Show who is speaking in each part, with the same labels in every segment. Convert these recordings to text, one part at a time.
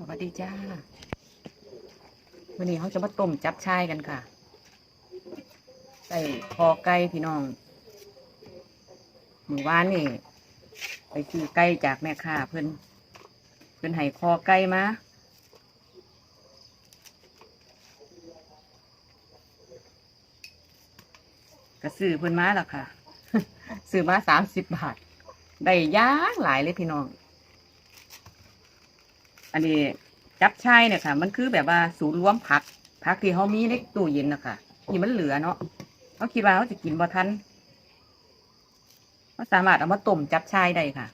Speaker 1: สวัสดีจ้า วันนี้เขาจะมาต้มจับชายกันค่ะ ใส่คอไก่พี่น้องหมู่บ้านนี่ ไปซื้อไก่จากแม่ค้าเพิ่อนเพิ่อนให้คอไก่มาก็ซื้อเพิ่อนมาแล้วค่ะ ซื้อมาสามสิบบาท ได้ย่างหลายเลยพี่น้อง อันนี้จับใชายเนี่ยค่ะ มันคือแบบว่าศูนย์รวมผักผักที่เขามีในตู้เย็นนะคะที่มันเหลือเนาะเขาคิดว่าเขาจะกินบ่ทันเขาสามารถเอามาต้มจับชายได้ค่ะ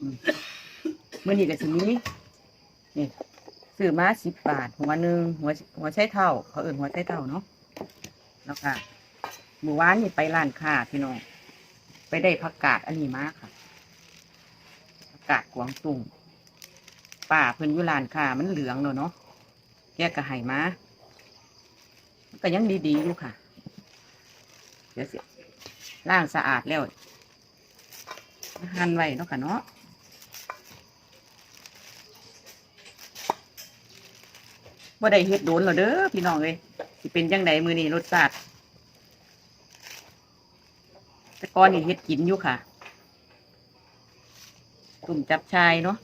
Speaker 1: อืมมื่อนี้ก็สิมีนี่ซื้อมาสิบบาท หัวหนึ่งหัวหัวไชเท่า เขาเอื่นหัวไชเท่าเนาะแล้วค่ะหมู่ว่านนี่ไปร้านค้าพี่น้องไปได้ผักกาดอันนี้มาค่ะผักกาดกวางตุ้ง ป่าเพิ่นอยู่ลานค่ะ มันเหลืองแล้วเนาะแกก็ให้มาก็ยังดีๆอยู่ค่ะ เดี๋ยวสิล้างสะอาดแล้วหั่นไว้เนาะค่ะเนาะบ่ได้เฮ็ดโดนแล้วเด้อพี่น้องเอ้ยสิเป็นจังไดมือนี้รสชาติแต่ก่อนนี่เฮ็ดกินอยู่ค่ะตุ่มจับชายเนาะ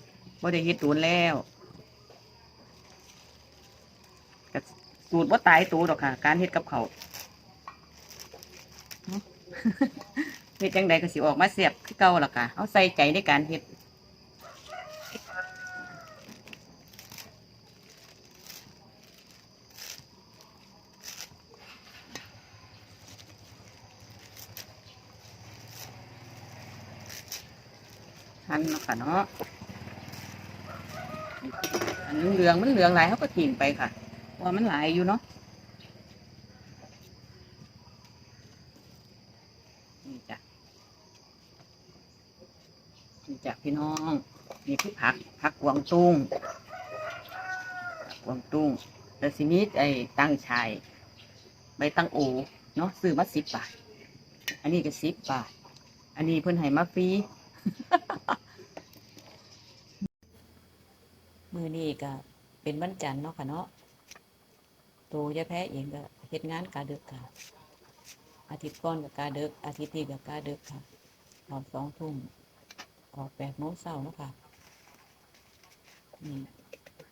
Speaker 1: บ่ได้เฮ็ดโดนแล้วก็สูตรบ่ตายตัวดอกค่ะ การเฮ็ดกับเขาเฮ็ดจังใดก็สิออกมาเสียบคือเก่าล่ะค่ะ เอาใส่ใจในการเฮ็ดหั่นเนาะค่ะเนาะ เหลืองมันเหลืองหลายเขาก็ทิ้งไปค่ะว่ามันหลายอยู่เนาะนี่จ้ะนี่จ้ะพี่น้องนี่คือผักผักกวางตุ้งกวางตุ้งแล้วสิมีไอ้ตั้งชายใบตั้งโอเนาะซื้อมาสิบบาท อันนี้ก็สิบบาท อันนี้เพิ่นให้มาฟรี มือนี้ก็เป็นวันจันทร์เนาะค่ะเนาะโตยายแพ้เองก็เฮ็ดงานกาเดึกค่ะ อาทิตย์ก่อนกับกาเดึกอาทิตย์นี้กับกาเดึกค่ะออกสองทุ่มออกแปดโมงเช้าเนาะค่ะนี่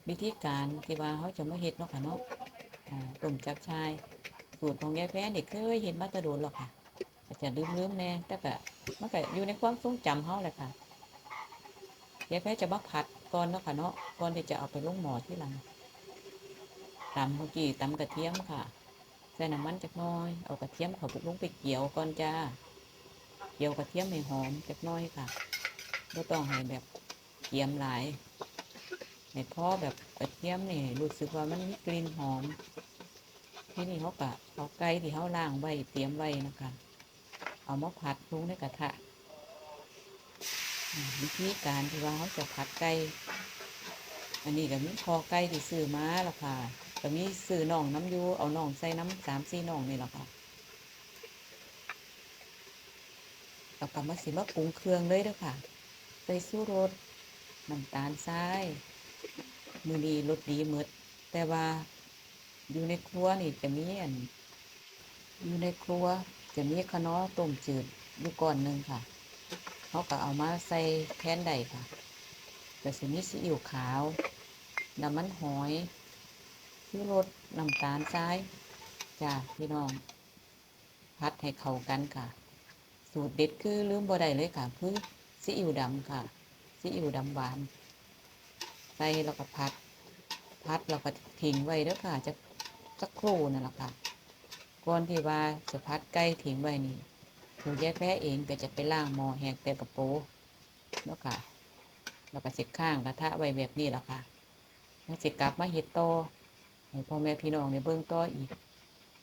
Speaker 1: วิธีการที่ว่าเขาจะมาเฮ็ดเนาะค่ะเนาะอ่าต้มจับชายสูตรของยายแพ้นี่เคยเห็นมาตะโดนหรอกค่ะอาจจะลืมๆแน่แต่ก็มันก็อยู่ในความทรงจำเขาแหละค่ะยายแพ้จะมาผัดก่อนเนาะค่ะเนาะ ก่อนที่จะเอาไปลงหม้อที่หลังตำเมื่อกี้ตำกระเทียมค่ะ ใส่น้ำมันจักน้อย เอากระเทียมเขาไปลงไปเกี่ยวก่อนจ้า เกี่ยวกระเทียมให้หอมจักน้อยค่ะไม่ต้องให้แบบเกี่ยมหลายให้พอแบบกระเทียมนี่รู้สึกว่ามันมีกลิ่นหอม ที่นี่เขากะเอาไก่ที่เขาล่างไว้เตรียมไว้นะคะ เอามาผัดลงในกระทะอืมวิธีการที่ว่าเขาจะผัดไก่ อันนี้ก็มีคอไก่ที่ซื้อมาแล้วค่ะก็มีซื้อน่องน้ำยูเอาน่องใส่น้ำสามสี่น่องนี่แหละค่ะแล้วก็มาสิมาปรุงเครื่องเลยเด้อค่ะ ใส่สู้รสน้ำตาลทรายมือนี้รสดีหมดแต่ว่าอยู่ในครัวนี่จะมีอันอยู่ในครัวจะมีขนอต้มจืดอยู่ก่อนหนึ่งค่ะเขาก็เอามาใส่แทนได้ค่ะก็สิมีซีอิ๊วขาว น้ำมันหอยชูรสน้ำตาลทรายจ้าพี่น้อง พัดให้เข้ากันค่ะ สูตรเด็ดคือลืมบ่ได้เลยค่ะคือซีอิ๊วดำค่ะซีอิ๊วดำหวานใส่แล้วก็พัด พัดแล้วก็ทิ้งไว้เด้อค่ะจะสักครู่นั่นแหละค่ะก่อนที่ว่าจะพัดไก่ทิ้งไว้นี่หนูแยกแพ้เองก็จะไปล่างหมอแหกแต่กระโปงแล้วค่ะแล้วก็เสร็จข้างกระทะไว้แบบนี้แหละค่ะ แล้วเสร็จกลับมาเห็ดต่อให้พ่อแม่พี่น้องในเบื้องต่ออีก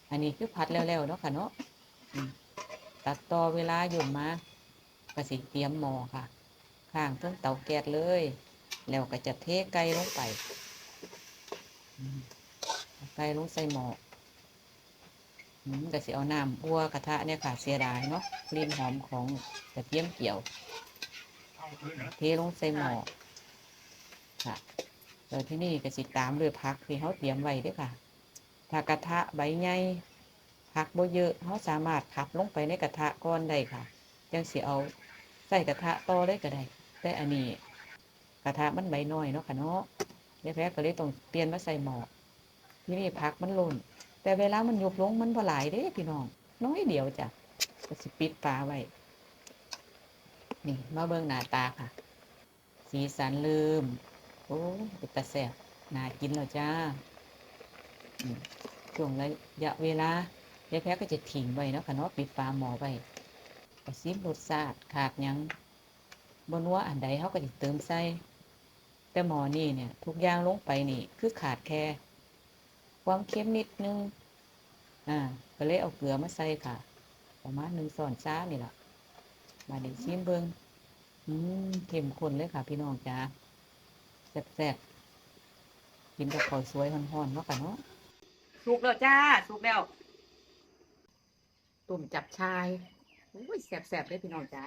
Speaker 1: อันนี้คือพัดแล้วๆเนาะค่ะเนาะตัดต่อเวลาหยุ่นมาก็สิเตรียมหม้อค่ะ ข้างเครื่องเตาแก๊สเลย แล้วก็จะเทไก่ลงไปไก่ลงใส่หม้อก็สิเอาน้ำอัวกระทะเนี่ยค่ะเสียดายเนาะกลิ่นหอมของกระเทียมเกี่ยว เทลงใส่หม้อค่ะ แล้วที่นี่ก็สิตามด้วยผักที่เขาเตรียมไว้ด้วยค่ะถ้ากระทะใบใหญ่ผักบ่เยอะเขาสามารถพับลงไปในกระทะก่อนได้ค่ะจังสิเอาใส่กระทะต่อเลยก็ได้แต่อันนี้กระทะมันใบน้อยเนาะค่ะเนาะยายแพ้ก็เลยต้องเปลี่ยนมาใส่หม้อที่นี่ผักมันล่นแต่เวลามันยุบลงมันบ่หลายเด้พี่น้องน้อยเดียวจ้ะก็สิปิดฝาไว้นี่มาเบิ่งหน้าตาค่ะ สีสันลืม อ้เป็นตาแซ่บน่ากินแล้วจ้าช่วงระยะเวลายายแพ้ก็จะทิ้งไว้เนาะค่ะเนาะปิดฝาหม้อไว้ก็ซิมรสชาติขาดยังบนว่าอันใดเขาก็จะเติมใส่แต่หมอนี่เนี่ย ทุกอย่างลงไปนี่ คือขาดแค่ ความเค็มนิดนึง อ่า ก็เลยเอาเกลือมาใส่ค่ะ ประมาณหนึ่งส่อนช้านี่แหละมาเดี๋ยวชิมเบิงอืมเข้มข้นเลยค่ะพี่น้องจ้า แซ่บๆกินกับข้าวสวยห่อนๆเนาะค่ะเนาะสุกแล้วจ้าสุกแล้ว ตุ่มจับชายอุ้ยแซ่บๆเลยพี่น้องจ้า